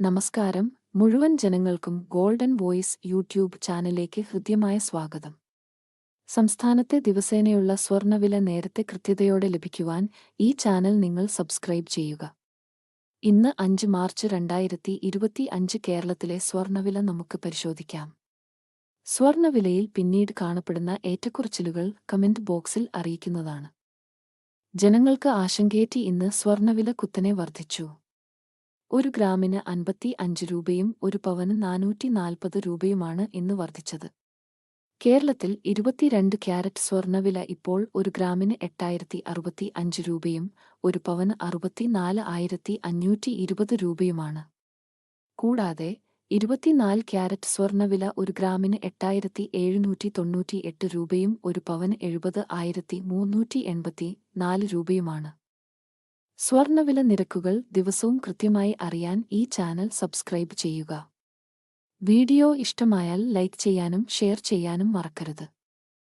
നമസ്കാരം. മുഴുവൻ ജനങ്ങൾക്കും ഗോൾഡൻ വോയിസ് യൂട്യൂബ് ചാനലിലേക്ക് ഹൃദ്യമായ സ്വാഗതം. സംസ്ഥാനത്തെ ദിവസേനയുള്ള സ്വർണവില നേരത്തെ കൃത്യതയോടെ ലഭിക്കുവാൻ ഈ ചാനൽ നിങ്ങൾ സബ്സ്ക്രൈബ് ചെയ്യുക. ഇന്ന് അഞ്ച് മാർച്ച് രണ്ടായിരത്തി ഇരുപത്തി അഞ്ച് കേരളത്തിലെ സ്വർണവില നമുക്ക് പരിശോധിക്കാം. സ്വർണവിലയിൽ പിന്നീട് കാണപ്പെടുന്ന ഏറ്റക്കുറച്ചിലുകൾ കമന്റ് ബോക്സിൽ അറിയിക്കുന്നതാണ്. ജനങ്ങൾക്ക് ആശങ്കയേറ്റി ഇന്ന് സ്വർണവില കുത്തനെ വർദ്ധിച്ചു. ഒരു ഗ്രാമിന് അൻപത്തി അഞ്ച് രൂപയും ഒരു പവന് നാനൂറ്റി നാൽപ്പത് രൂപയുമാണ് ഇന്ന് വർദ്ധിച്ചത്. കേരളത്തിൽ ഇരുപത്തിരണ്ട് ക്യാരറ്റ് സ്വർണവില ഇപ്പോൾ ഒരു ഗ്രാമിന് എട്ടായിരത്തി അറുപത്തി അഞ്ച് രൂപയും ഒരു പവന് അറുപത്തിനാല് ആയിരത്തി അഞ്ഞൂറ്റി ഇരുപത് രൂപയുമാണ്. കൂടാതെ ഇരുപത്തിനാല് ക്യാരറ്റ് സ്വർണവില ഒരു ഗ്രാമിന് എട്ടായിരത്തി എഴുന്നൂറ്റി തൊണ്ണൂറ്റി എട്ട് രൂപയും ഒരു പവന് എഴുപത് ആയിരത്തി മൂന്നൂറ്റി എൺപത്തി നാല് രൂപയുമാണ്. സ്വർണവില നിരക്കുകൾ ദിവസവും കൃത്യമായി അറിയാൻ ഈ ചാനൽ സബ്സ്ക്രൈബ് ചെയ്യുക. വീഡിയോ ഇഷ്ടമായാൽ ലൈക്ക് ചെയ്യാനും ഷെയർ ചെയ്യാനും മറക്കരുത്.